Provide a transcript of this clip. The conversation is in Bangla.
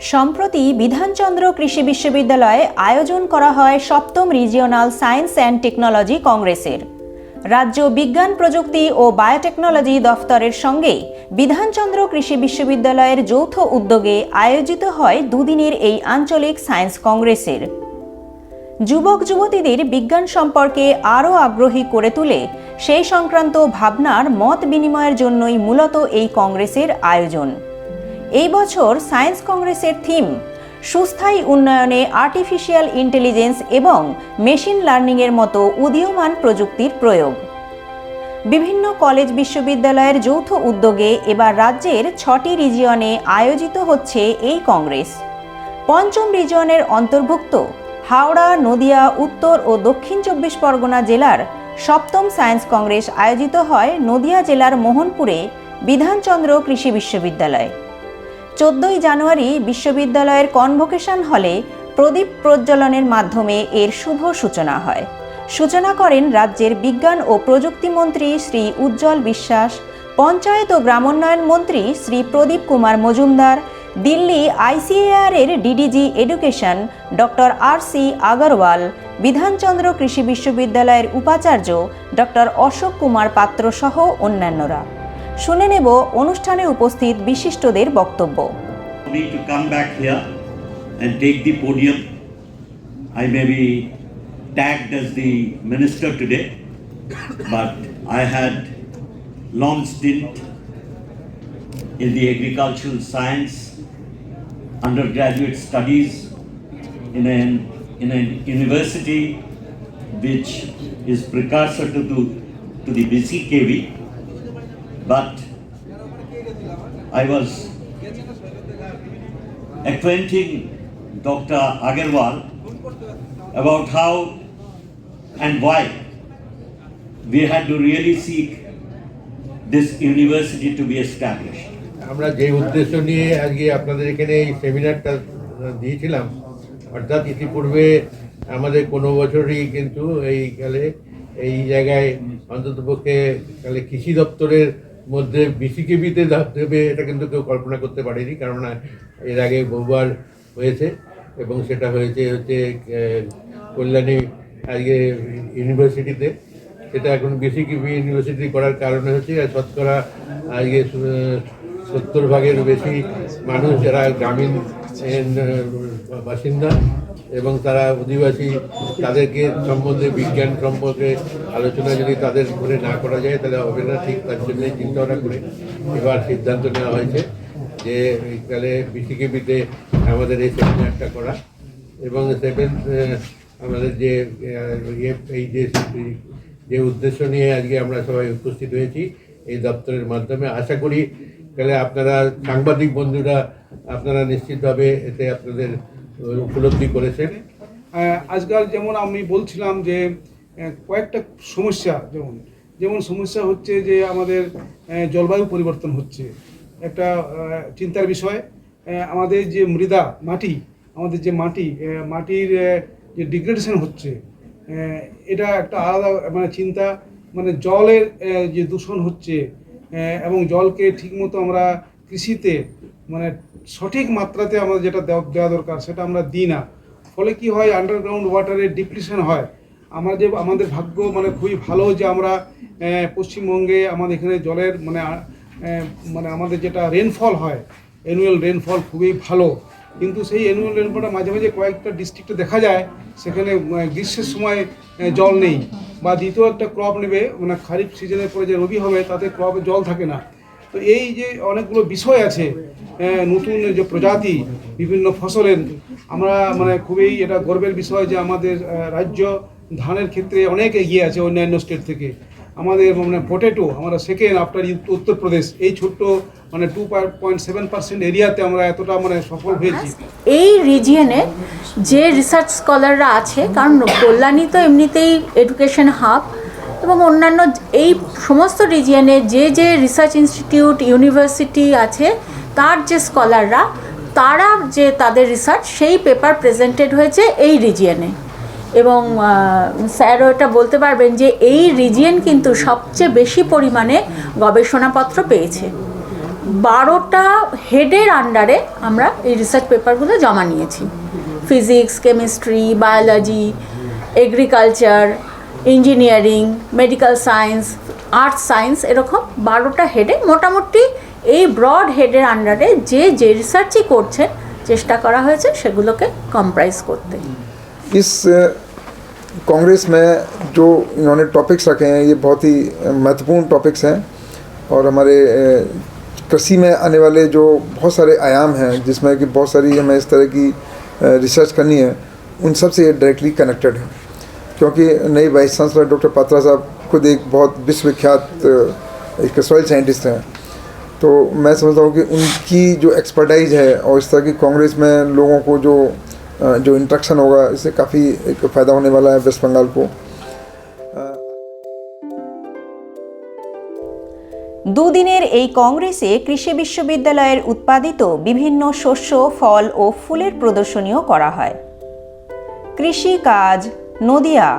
সম্প্রতি বিধানচন্দ্র কৃষি বিশ্ববিদ্যালয়ে আয়োজন করা হয় সপ্তম রিজিওনাল সায়েন্স অ্যান্ড টেকনোলজি কংগ্রেসের। রাজ্য বিজ্ঞান প্রযুক্তি ও বায়োটেকনোলজি দফতরের সঙ্গে বিধানচন্দ্র কৃষি বিশ্ববিদ্যালয়ের যৌথ উদ্যোগে আয়োজিত হয় দুদিনের এই আঞ্চলিক সায়েন্স কংগ্রেসের। যুবক যুবতীদের বিজ্ঞান সম্পর্কে আরও আগ্রহী করে তুলে সেই সংক্রান্ত ভাবনার মত বিনিময়ের জন্যই মূলত এই কংগ্রেসের আয়োজন। এই বছর সায়েন্স কংগ্রেসের থিম, সুস্থায়ী উন্নয়নে আর্টিফিশিয়াল ইন্টেলিজেন্স এবং মেশিন লার্নিংয়ের মতো উদীয়মান প্রযুক্তির প্রয়োগ। বিভিন্ন কলেজ বিশ্ববিদ্যালয়ের যৌথ উদ্যোগে এবার রাজ্যের ছটি রিজিয়নে আয়োজিত হচ্ছে এই কংগ্রেস। পঞ্চম রিজিয়নের অন্তর্ভুক্ত হাওড়া, নদিয়া, উত্তর ও দক্ষিণ চব্বিশ পরগনা জেলার সপ্তম সায়েন্স কংগ্রেস আয়োজিত হয় নদিয়া জেলার মোহনপুরে বিধানচন্দ্র কৃষি বিশ্ববিদ্যালয়। চোদ্দই জানুয়ারি বিশ্ববিদ্যালয়ের কনভোকেশন হলে প্রদীপ প্রজ্বলনের মাধ্যমে এর শুভ সূচনা হয়। সূচনা করেন রাজ্যের বিজ্ঞান ও প্রযুক্তিমন্ত্রী শ্রী উজ্জ্বল বিশ্বাস, পঞ্চায়েত ও গ্রামোন্নয়ন মন্ত্রী শ্রী প্রদীপ কুমার মজুমদার, দিল্লি আইসিএআর এর DDG education doctor R C Agarwal, Bidhan Chandra কৃষি বিশ্ববিদ্যালয়ের উপাচার্য ডক্টর অশোক কুমার পাত্র সহ অন্যান্যরা। শুনে নেব অনুষ্ঠানে উপস্থিত বিশিষ্টদের বক্তব্য to come and take the. I may be as the minister today, but I had long stint in the agricultural science undergraduate studies in an in a university which is precursor to, to, to the BCKV, but I was acquainting Dr. Agarwal about how and why we had to really seek this university to be established. আমরা যে উদ্দেশ্য নিয়ে আজকে আপনাদের এখানে এই সেমিনারটা দিয়েছিলাম অর্থাৎ ইতিপূর্বে আমাদের কোনো বছরই কিন্তু এই কালে এই জায়গায় অন্ততপক্ষে কালে কৃষি দপ্তরের মধ্যে বিসিকেবিতে দেবে, এটা কিন্তু কেউ কল্পনা করতে পারেনি, কেননা এর আগে বহুবার হয়েছে, এবং সেটা হয়েছে হচ্ছে কল্যাণী, আজকে ইউনিভার্সিটিতে। সেটা এখন বিসিকিবি ইউনিভার্সিটি করার কারণে হচ্ছে, আর শতকরা আজকে সত্তর ভাগের বেশি মানুষ যারা গ্রামীণ বাসিন্দা এবং তারা অধিবাসী তাদেরকে সম্বন্ধে বিজ্ঞান সম্পর্কে আলোচনা যদি তাদের করে না করা যায় তাহলে হবে না ঠিক তার জন্য চিন্তা ভাবনা করে এবার সিদ্ধান্ত নেওয়া হয়েছে যে এইকালে বিসিকেবিতে আমাদের এই সেমিনারটা করা এবং সেভেন্থ আমাদের যে ইয়ে, এই যে যে উদ্দেশ্য নিয়ে আজকে আমরা সবাই উপস্থিত হয়েছি এই দপ্তরের মাধ্যমে আশা করি তাহলে আপনারা সাংবাদিক বন্ধুরা আপনারা নিশ্চিতভাবে এতে আপনাদের উপলব্ধি করেছেন। আজকাল যেমন আমি বলছিলাম যে কয়েকটা সমস্যা যেমন যেমন সমস্যা হচ্ছে যে আমাদের জলবায়ু পরিবর্তন হচ্ছে। একটা চিন্তার বিষয় আমাদের যে মৃদা মাটি, আমাদের যে মাটি মাটির যে ডিগ্রেডেশন হচ্ছে এটা একটা আলাদা মানে চিন্তা মানে জলের যে দূষণ হচ্ছে এবং জলকে ঠিকমতো আমরা কৃষিতে মানে সঠিক মাত্রাতে আমরা যেটা দেওয়া দেওয়া দরকার, সেটা আমরা দিই না। ফলে কি হয় আন্ডারগ্রাউন্ড ওয়াটারের ডিপ্রেশন হয়। আমরা যে, আমাদের ভাগ্য মানে খুবই ভালো যে আমরা পশ্চিমবঙ্গে আমাদের এখানে জলের মানে মানে আমাদের যেটা রেনফল হয় অ্যানুয়াল রেনফল খুবই ভালো। কিন্তু সেই অ্যানুয়াল রেনফলটা মাঝে মাঝে কয়েকটা ডিস্ট্রিক্টে দেখা যায়, সেখানে গ্রীষ্মের সময় জল নেই। বা দ্বিতীয় একটা ক্রপ নেবে মানে খারিফ সিজনের পরে যে রবি হবে, তাতে ক্রপে জল থাকে না। তো এই যে অনেকগুলো বিষয় আছে নতুন যে প্রজাতি, বিভিন্ন ফসলের, আমরা মানে খুবই এটা গর্বের বিষয় যে আমাদের রাজ্য ধানের ক্ষেত্রে অনেক এগিয়ে আছে অন্যান্য স্টেট থেকে। আমাদের মানে পটেটো আমরা সেকেন্ড আফটার উত্তরপ্রদেশ এই ছোট্ট মানে টু পয়েন্ট সেভেন পার্সেন্ট এরিয়াতে আমরা এতটা মানে সফল হয়েছি। এই রিজিয়নে যে রিসার্চ স্কলাররা আছে, কারণ কল্যাণী তো এমনিতেই এডুকেশন হাব এবং অন্যান্য এই সমস্ত রিজিয়নে যে যে রিসার্চ ইনস্টিটিউট ইউনিভার্সিটি আছে, তার যে স্কলাররা তারা যে তাদের রিসার্চ সেই পেপার প্রেজেন্টেড হয়েছে এই রিজিয়নে এবং স্যারও এটা বলতে পারবেন যে এই রিজিয়ন কিন্তু সবচেয়ে বেশি পরিমাণে গবেষণাপত্র পেয়েছে। বারোটা হেডের আন্ডারে আমরা এই রিসার্চ পেপারগুলো জমা নিয়েছি। Physics chemistry biology agriculture engineering medical science arts science এরকম বারোটা হেডে মোটামুটি এই ব্রড হেডের আন্ডারে যে যে রিসার্চই করছেন, চেষ্টা করা হয়েছে সেগুলোকে কম্প্রাইজ করতে। इस कांग्रेस में जो इन्होंने टॉपिक्स रखे हैं, ये बहुत ही महत्वपूर्ण टॉपिक्स हैं। और हमारे कृषि में आने वाले जो बहुत सारे आयाम हैं, जिसमें कि बहुत सारी हमें इस तरह की रिसर्च करनी है, उन सबसे ये डायरेक्टली कनेक्टेड है। क्योंकि नई वाइस चांसलर डॉक्टर पात्रा साहब खुद एक बहुत विश्वविख्यात एक सॉइल साइंटिस्ट हैं। तो मैं समझता हूँ कि उनकी जो एक्सपर्टाइज है और इस तरह की कांग्रेस में लोगों को जो जो इंट्रक्शन होगा इससे काफ़ी एक फ़ायदा होने वाला है वेस्ट बंगाल को দুদিনের এই কংগ্রেসে কৃষি বিশ্ববিদ্যালয়ের উৎপাদিত বিভিন্ন শস্য ফল ও ফুলের প্রদর্শনীও করা হয় কৃষি কাজ নদিয়া